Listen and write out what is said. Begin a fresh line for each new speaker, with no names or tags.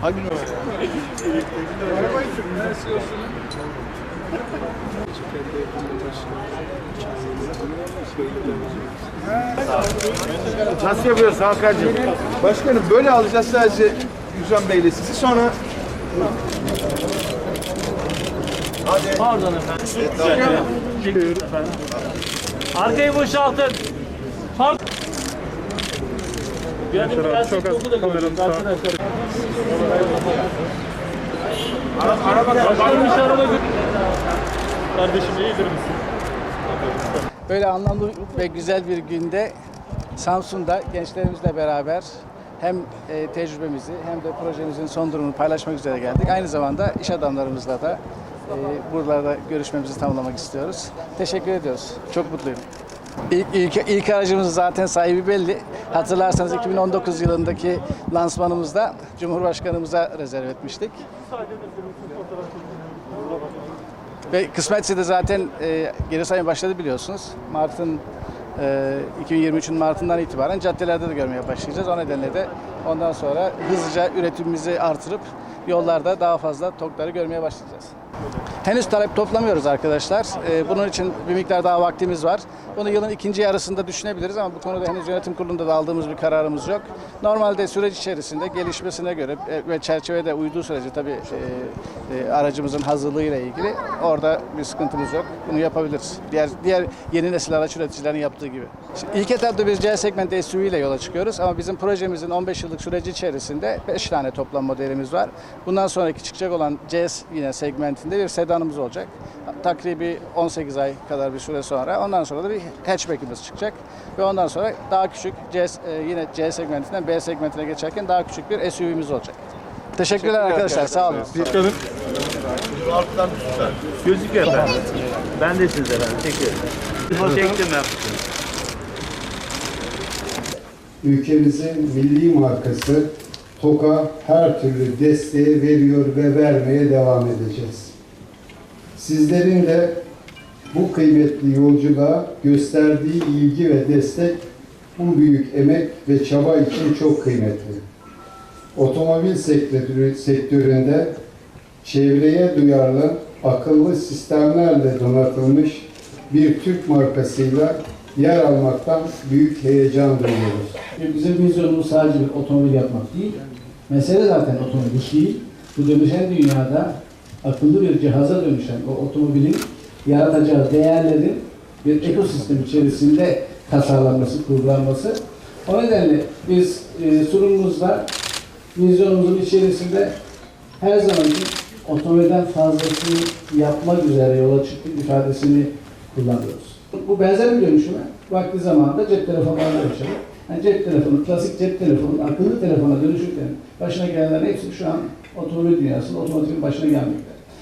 Hangi numara? Nasıl yapıyoruz Hakan'cığım? Başkanım böyle alacağız sadece Yüzhan Bey'le sizi sonra
Pardon efendim. Çekiyoruz efendim. Arkayı boşaltın. Pardon. Yani biraz çok az kameranın arkadaşlar. Başkanım şu araba Kardeşim iyidir misin?
Böyle anlamlı ve güzel bir günde Samsun'da gençlerimizle beraber hem e, tecrübemizi hem de projemizin son durumunu paylaşmak üzere geldik. Aynı zamanda iş adamlarımızla da e, buralarda görüşmemizi tamamlamak istiyoruz. Teşekkür ediyoruz. Çok mutluyum. İlk, ilk, ilk aracımızın zaten sahibi belli. Hatırlarsanız 2019 yılındaki lansmanımızda Cumhurbaşkanımıza rezerv etmiştik. Ve kısmetse de zaten e, geri sayım başladı biliyorsunuz. Mart'ın e, 2023'ün Mart'ından itibaren caddelerde de görmeye başlayacağız. O nedenle de ondan sonra hızlıca üretimimizi artırıp yollarda daha fazla TOK'ları görmeye başlayacağız. Henüz talep toplamıyoruz arkadaşlar. Ee, bunun için bir miktar daha vaktimiz var. Bunu yılın ikinci yarısında düşünebiliriz ama bu konuda henüz yönetim kurulunda da aldığımız bir kararımız yok. Normalde süreç içerisinde gelişmesine göre e, ve çerçevede uyduğu sürece tabii e, e, aracımızın hazırlığıyla ilgili orada bir sıkıntımız yok. Bunu yapabiliriz. Diğer diğer yeni nesil araç üreticilerin yaptığı gibi. Şimdi ilk etapta biz C segment SUV ile yola çıkıyoruz ama bizim projemizin 15 yıllık süreci içerisinde 5 tane toplam modelimiz var. Bundan sonraki çıkacak olan C yine segmentinde bir sedanımız olacak. Takribi 18 ay kadar bir süre sonra ondan sonra da bir hatchback'imiz çıkacak ve ondan sonra daha küçük C, e, yine C segmentinden B segmentine geçerken daha küçük bir SUV'miz olacek. Teşekkürler arkadaşlar. Sağ olun.
Başkanım. Alttan tutar.
Gözüküyor efendim. Ben de siz efendim. Çekiyorum. Çektim ben.
Ülkemizin milli markası TOK'a her türlü desteği veriyor ve vermeye devam edeceğiz. Sizlerin de bu kıymetli yolculuğa gösterdiği ilgi ve destek bu büyük emek ve çaba için çok kıymetli. Otomobil sektörü, sektöründe çevreye duyarlı akıllı sistemlerle donatılmış bir Türk markasıyla yer almaktan büyük heyecan duyuyoruz.
E, Bizim vizyonumuz sadece bir otomobil yapmak değil. Mesele zaten otomobil değil. Bu dönüşen dünyada akıllı bir cihaza dönüşen o otomobilin yaratacağı değerlerin bir ekosistem içerisinde tasarlanması, kurgulanması. O nedenle biz e, sunumumuzda vizyonumuzun içerisinde her zaman otomobilden fazlasını yapmak üzere yola çıktık ifadesini kullanıyoruz. Bu benzer bir dönüşüme vakti zamanında cep telefonlarına yaşadık. Yani cep telefonu, klasik cep telefonu, akıllı telefona dönüşürken başına gelenlerin hepsi şu an otomobil dünyasında otomotivin başına gelmekte.